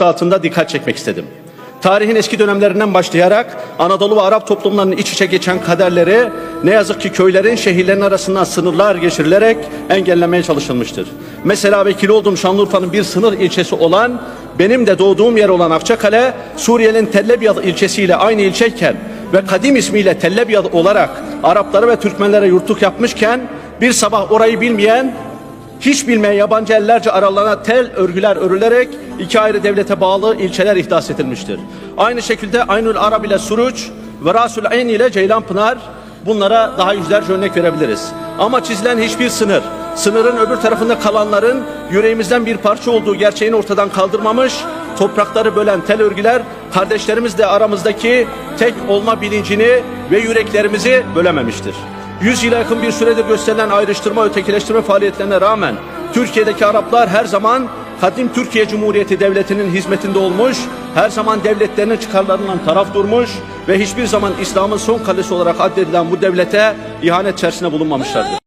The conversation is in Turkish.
altında dikkat çekmek istedim. Tarihin eski dönemlerinden başlayarak Anadolu ve Arap toplumlarının iç içe geçen kaderleri ne yazık ki köylerin şehirlerin arasından sınırlar geçirilerek engellemeye çalışılmıştır. Mesela vekili olduğum Şanlıurfa'nın bir sınır ilçesi olan benim de doğduğum yer olan Akçakale, Suriye'nin Tellebiyad ilçesiyle aynı ilçeyken ve kadim ismiyle Tellebiyad olarak Araplara ve Türkmenlere yurtluk yapmışken bir sabah orayı bilmeyen hiç bilmeyen yabancı ellerce aralarına tel örgüler örülerek iki ayrı devlete bağlı ilçeler ihdas edilmiştir. Aynı şekilde Aynül Arab ile Suruç ve Rasul Ayn ile Ceylanpınar bunlara daha yüzlerce örnek verebiliriz. Ama çizilen hiçbir sınır, sınırın öbür tarafında kalanların yüreğimizden bir parça olduğu gerçeğini ortadan kaldırmamış, toprakları bölen tel örgüler kardeşlerimizle aramızdaki tek olma bilincini ve yüreklerimizi bölememiştir. 100 yıla yakın bir süredir gösterilen ayrıştırma, ötekileştirme faaliyetlerine rağmen Türkiye'deki Araplar her zaman kadim Türkiye Cumhuriyeti Devleti'nin hizmetinde olmuş, her zaman devletlerinin çıkarlarından taraf durmuş ve hiçbir zaman İslam'ın son kalesi olarak addedilen bu devlete ihanet içerisinde bulunmamışlardır.